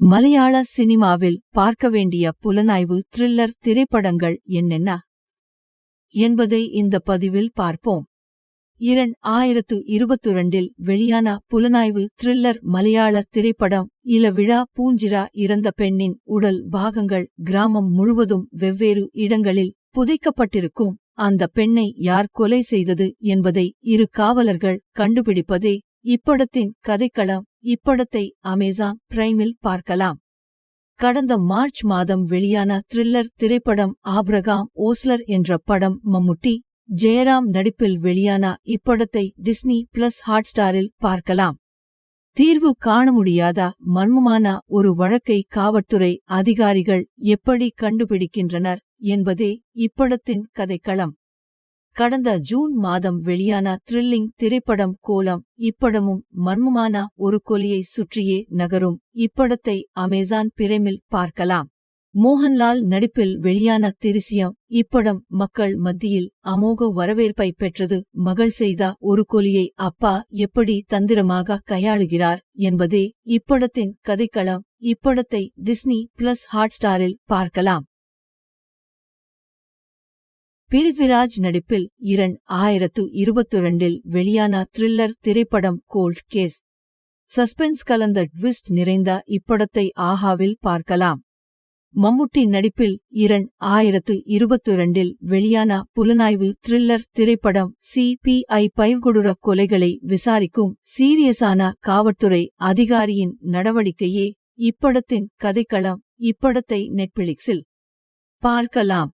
மலையாள சினிமாவில் பார்க்க வேண்டிய புலனாய்வு த்ரில்லர் திரைப்படங்கள் என்னென்ன? என்பதை இந்த பதிவில் பார்ப்போம். இரண் ஆயிரத்து இருபத்திரண்டில் வெளியான புலனாய்வு த்ரில்லர் மலையாள திரைப்படம் இல விழா பூஞ்சிரா இறந்த பெண்ணின் உடல் பாகங்கள் கிராமம் முழுவதும் வெவ்வேறு இடங்களில் புதைக்கப்பட்டிருக்கும். அந்த பெண்ணை யார் கொலை செய்தது என்பதை இரு காவலர்கள் கண்டுபிடிப்பதே இப்படத்தின் கதைக்களம் இப்படத்தை அமேசான் பிரைமில் பார்க்கலாம். கடந்த மார்ச் மாதம் வெளியான த்ரில்லர் திரைப்படம் ஆப்ரகாம் ஓஸ்லர் என்ற படம் மம்முட்டி ஜெயராம் நடிப்பில் வெளியான இப்படத்தை டிஸ்னி பிளஸ் ஹாட்ஸ்டாரில் பார்க்கலாம். தீர்வு காண முடியாத மர்மமான ஒரு வழக்கை காவல்துறை அதிகாரிகள் எப்படி கண்டுபிடிக்கின்றனர் என்பதே இப்படத்தின் கதைக்களம். கடந்த ஜூன் மாதம் வெளியான த்ரில்லிங் திரைப்படம் கோலம் இப்படமும் மர்மமான ஒரு கொலியை சுற்றியே நகரும். இப்படத்தை அமேசான் பிரேமில் பார்க்கலாம். மோகன்லால் நடிப்பில் வெளியான திரிசியம் இப்படம் மக்கள் மத்தியில் அமோக வரவேற்பை பெற்றது. மகள் செய்த ஒரு கொலியை அப்பா எப்படி தந்திரமாக கையாளுகிறார் என்பதே இப்படத்தின் கதைக்களம். இப்படத்தை டிஸ்னி பிளஸ் ஹாட்ஸ்டாரில் பார்க்கலாம். பிரித்விராஜ் நடிப்பில் இரண் ஆயிரத்து இருபத்திரண்டில் வெளியான த்ரில்லர் திரைப்படம் கோல்ட் கேஸ் சஸ்பென்ஸ் கலந்த ட்விஸ்ட் நிறைந்த இப்படத்தை ஆஹாவில் பார்க்கலாம். மம்முட்டி நடிப்பில் இரண் ஆயிரத்து இருபத்திரண்டில் வெளியான புலனாய்வு த்ரில்லர் திரைப்படம் சிபிஐ பைவ்கொடுர கொலைகளை விசாரிக்கும் சீரியஸான காவல்துறை அதிகாரியின் நடவடிக்கையே இப்படத்தின் கதைக்களம் இப்படத்தை நெட்பிளிக்ஸில் பார்க்கலாம்.